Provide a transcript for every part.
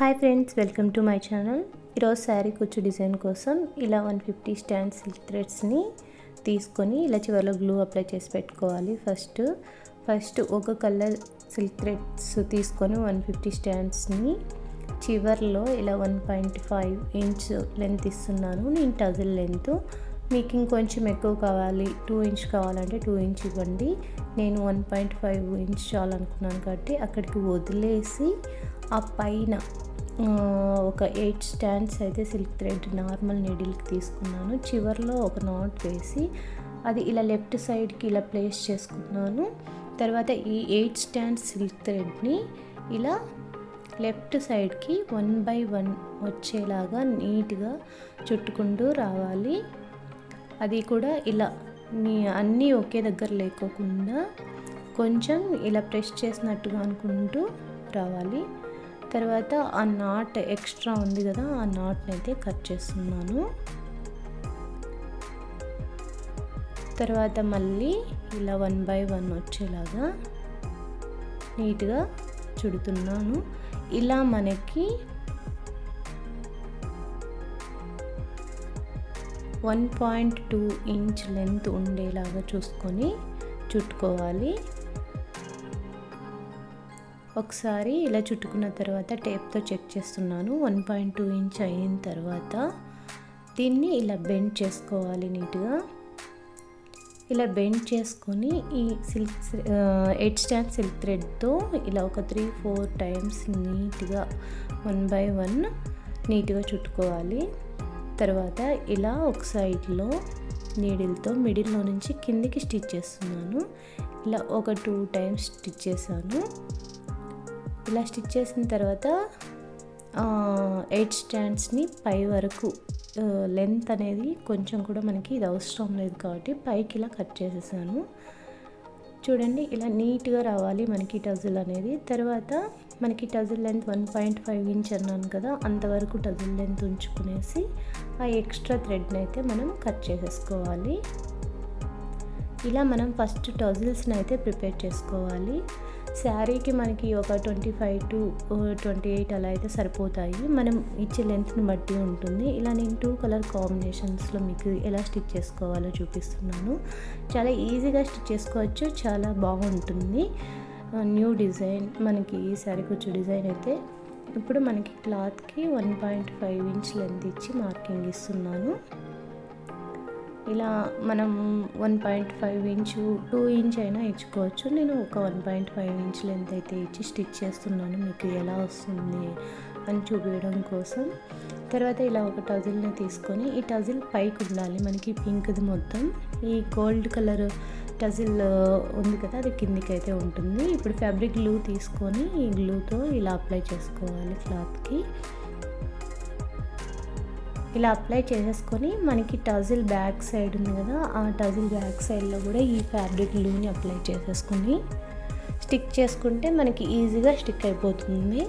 Hi friends welcome to my channel. ఈరోజు శారీ కుచ్చు design కోసం ఇలా వన్ ఫిఫ్టీ స్టాండ్ సిల్క్ థ్రెడ్స్ని తీసుకొని ఇలా చివరిలో గ్లూ అప్లై చేసి పెట్టుకోవాలి ఫస్ట్. ఫస్ట్ ఒక కలర్ సిల్క్ థ్రెడ్స్ తీసుకొని వన్ ఫిఫ్టీ స్టాండ్స్ని చివర్లో ఇలా one point five inch length ఇస్తున్నాను. నేను టజిల్ లెంత్ మీకు ఇంకొంచెం ఎక్కువ కావాలి టూ ఇంచ్ కావాలంటే టూ ఇంచ్ ఇవ్వండి. నేను వన్ పాయింట్ ఫైవ్ ఇంచ్ చాలనుకున్నాను కాబట్టి అక్కడికి వదిలేసి ఆ పైన ఒక ఎయిట్ స్టాండ్స్ అయితే సిల్క్ థ్రెడ్ నార్మల్ నీడిల్కి తీసుకున్నాను. చివర్లో ఒక నాట్ వేసి అది ఇలా లెఫ్ట్ సైడ్కి ఇలా ప్లేస్ చేసుకున్నాను. తర్వాత ఈ ఎయిట్ స్టాండ్ సిల్క్ థ్రెడ్ని ఇలా లెఫ్ట్ సైడ్కి వన్ బై వన్ వచ్చేలాగా నీట్గా చుట్టుకుంటూ రావాలి. అది కూడా ఇలా నీ అన్నీ ఒకే దగ్గర లేకోకుండా కొంచెం ఇలా ప్రెస్ చేసినట్టుగా అనుకుంటూ రావాలి. తర్వాత ఆ నాట్ ఎక్స్ట్రా ఉంది కదా ఆ నాట్ని అయితే కట్ చేస్తున్నాను. తర్వాత మళ్ళీ ఇలా వన్ బై వన్ వచ్చేలాగా నీట్గా చుడుతున్నాను. ఇలా మనకి one point two inch length ఉండేలాగా చూసుకొని చుట్టుకోవాలి. ఒకసారి ఇలా చుట్టుకున్న తర్వాత టేప్తో చెక్ చేస్తున్నాను. వన్ పాయింట్ టూ ఇంచ్ అయిన తర్వాత దీన్ని ఇలా బెండ్ చేసుకోవాలి నీట్గా. ఇలా బెండ్ చేసుకొని ఈ సిల్క్ ఎయిట్ స్టాండ్ సిల్క్ థ్రెడ్తో ఇలా ఒక త్రీ ఫోర్ టైమ్స్ నీట్గా వన్ బై వన్ నీట్గా చుట్టుకోవాలి. తర్వాత ఇలా ఒక సైడ్లో నీడిల్తో మిడిల్లో నుంచి కిందికి స్టిచ్ చేస్తున్నాను. ఇలా ఒక టూ టైమ్స్ స్టిచ్ చేశాను. ఇలా స్టిచ్ చేసిన తర్వాత ఎయిట్ స్టాండ్స్ని పై వరకు లెంత్ అనేది కొంచెం కూడా మనకి ఇది అవసరం లేదు కాబట్టి పైకి ఇలా కట్ చేసేసాను. చూడండి ఇలా నీట్గా రావాలి మనకి టజిల్ అనేది. తర్వాత మనకి tassel length one point five inch అన్నాను కదా అంతవరకు టజిల్ లెంత్ ఉంచుకునేసి ఆ ఎక్స్ట్రా థ్రెడ్ని అయితే మనం కట్ చేసేసుకోవాలి. ఇలా మనం ఫస్ట్ టజిల్స్ని అయితే ప్రిపేర్ చేసుకోవాలి. శారీకి మనకి ఒక twenty five to twenty eight అలా అయితే సరిపోతాయి. మనం ఇచ్చే లెంత్ని బట్టి ఉంటుంది. ఇలా నేను టూ కలర్ కాంబినేషన్స్లో మీకు ఎలా స్టిచ్ చేసుకోవాలో చూపిస్తున్నాను. చాలా ఈజీగా స్టిచ్ చేసుకోవచ్చు. చాలా బాగుంటుంది. న్యూ డిజైన్ మనకి ఈ శారీకి వచ్చే డిజైన్ అయితే ఇప్పుడు మనకి క్లాత్కి one point five inch length ఇచ్చి మార్కింగ్ ఇస్తున్నాను. ఇలా మనం one point five inch two inch అయినా ఇచ్చుకోవచ్చు. నేను ఒక one point five inch length అయితే ఇచ్చి స్టిచ్ చేస్తున్నాను. మీకు ఎలా వస్తుంది అని చూపించడం కోసం. తర్వాత ఇలా ఒక టజిల్ని తీసుకొని ఈ టజిల్ పైకి ఉండాలి. మనకి పింక్ది మొత్తం. ఈ గోల్డ్ కలర్ టజిల్ ఉంది కదా అది కిందికి అయితే ఉంటుంది. ఇప్పుడు ఫ్యాబ్రిక్ గ్లూ తీసుకొని ఈ గ్లూతో ఇలా అప్లై చేసుకోవాలి క్లాత్కి ఇలా అప్లై చేసేసుకొని మనకి టజిల్ బ్యాక్ సైడ్ ఉంది కదా ఆ టజిల్ బ్యాక్ సైడ్లో కూడా ఈ ఫ్యాబ్రిక్ లూని అప్లై చేసేసుకొని స్టిక్ చేసుకుంటే మనకి ఈజీగా స్టిక్ అయిపోతుంది.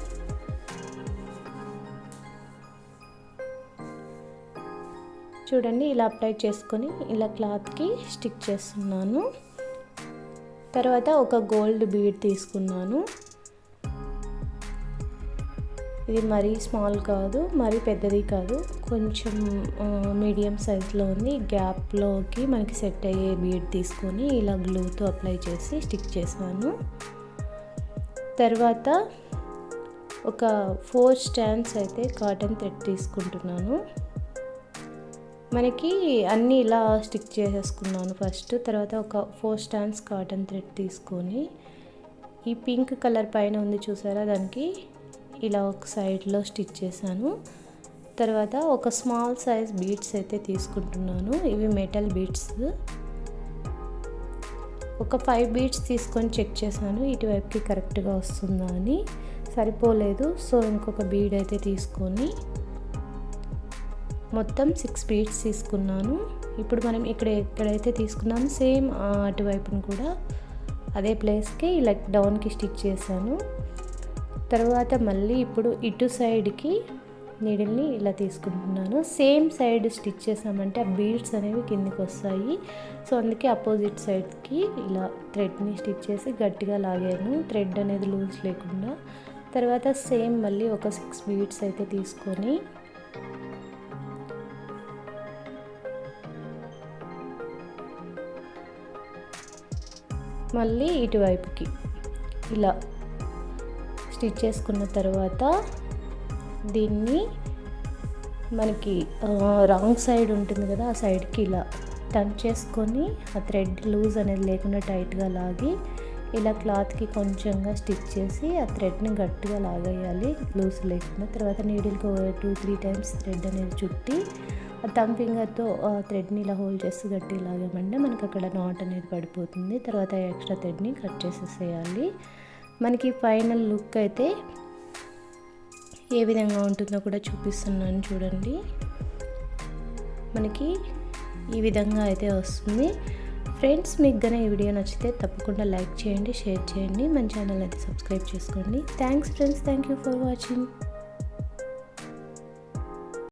చూడండి ఇలా అప్లై చేసుకొని ఇలా క్లాత్కి స్టిక్ చేస్తున్నాను. తర్వాత ఒక గోల్డ్ బీడ్ తీసుకున్నాను. ఇది మరీ స్మాల్ కాదు మరీ పెద్దది కాదు. కొంచెం మీడియం సైజ్లో ఉంది. గ్యాప్లోకి మనకి సెట్ అయ్యే బీడ్ తీసుకొని ఇలా గ్లూతో అప్లై చేసి స్టిక్ చేశాను. తర్వాత ఒక ఫోర్ స్టాండ్స్ అయితే కాటన్ థ్రెడ్ తీసుకుంటున్నాను. మనకి అన్నీ ఇలా స్టిక్ చేసేసుకున్నాను ఫస్ట్ తర్వాత ఒక ఫోర్ స్టాండ్స్ కాటన్ థ్రెడ్ తీసుకొని ఈ పింక్ కలర్ పైన ఉంది చూసారా? దానికి ఇలా ఒక సైడ్లో స్టిచ్ చేశాను. తర్వాత ఒక స్మాల్ సైజ్ బీడ్స్ అయితే తీసుకుంటున్నాను. ఇవి మెటల్ బీడ్స్ ఒక ఫైవ్ బీడ్స్ తీసుకొని చెక్ చేశాను. ఇటువైపుకి కరెక్ట్గా వస్తుందా అని. సరిపోలేదు. సో ఇంకొక బీడ్ అయితే తీసుకొని మొత్తం సిక్స్ బీడ్స్ తీసుకున్నాను. ఇప్పుడు మనం ఇక్కడ ఎక్కడైతే తీసుకున్నామో సేమ్ అటువైపును కూడా అదే ప్లేస్కి ఇలా డౌన్కి స్టిచ్ చేశాను. తర్వాత మళ్ళీ ఇప్పుడు ఇటు సైడ్కి నీడిల్ని ఇలా తీసుకుంటున్నాను. సేమ్ సైడ్ స్టిచ్ చేసామంటే ఆ బీడ్స్ అనేవి కిందికి వస్తాయి సో అందుకే అపోజిట్ సైడ్కి ఇలా థ్రెడ్ని స్టిచ్ చేసి గట్టిగా లాగాను. థ్రెడ్ అనేది లూజ్ లేకుండా. తర్వాత సేమ్ మళ్ళీ ఒక సిక్స్ బీడ్స్ అయితే తీసుకొని మళ్ళీ ఇటువైపుకి ఇలా స్టిచ్ చేసుకున్న తర్వాత దీన్ని మనకి రాంగ్ సైడ్ ఉంటుంది కదా ఆ సైడ్కి ఇలా టర్న్ చేసుకొని ఆ థ్రెడ్ లూజ్ అనేది లేకుండా టైట్గా లాగి ఇలా క్లాత్కి కొంచెంగా స్టిచ్ చేసి ఆ థ్రెడ్ని గట్టిగా లాగేయాలి లూజ్ లేకుండా. తర్వాత నీడిల్కి టూ త్రీ టైమ్స్ థ్రెడ్ అనేది చుట్టి ఆ థమ్ ఫింగర్తో ఆ థ్రెడ్ని ఇలా హోల్డ్ చేసి గట్టి లాగామంటే మనకి అక్కడ నాట్ అనేది పడిపోతుంది. తర్వాత ఎక్స్ట్రా థ్రెడ్ని కట్ చేసేసేయాలి. మనకి ఫైనల్ లుక్ అయితే ఏ విధంగా ఉంటుందో కూడా చూపిస్తున్నాను చూడండి. మనకి ఈ విధంగా అయితే వస్తుంది. ఫ్రెండ్స్ మీకు గన ఈ వీడియో నచ్చితే తప్పకుండా లైక్ చేయండి షేర్ చేయండి. మన ఛానల్ అయితే సబ్స్క్రైబ్ చేసుకోండి. Thanks friends. Thank you for watching.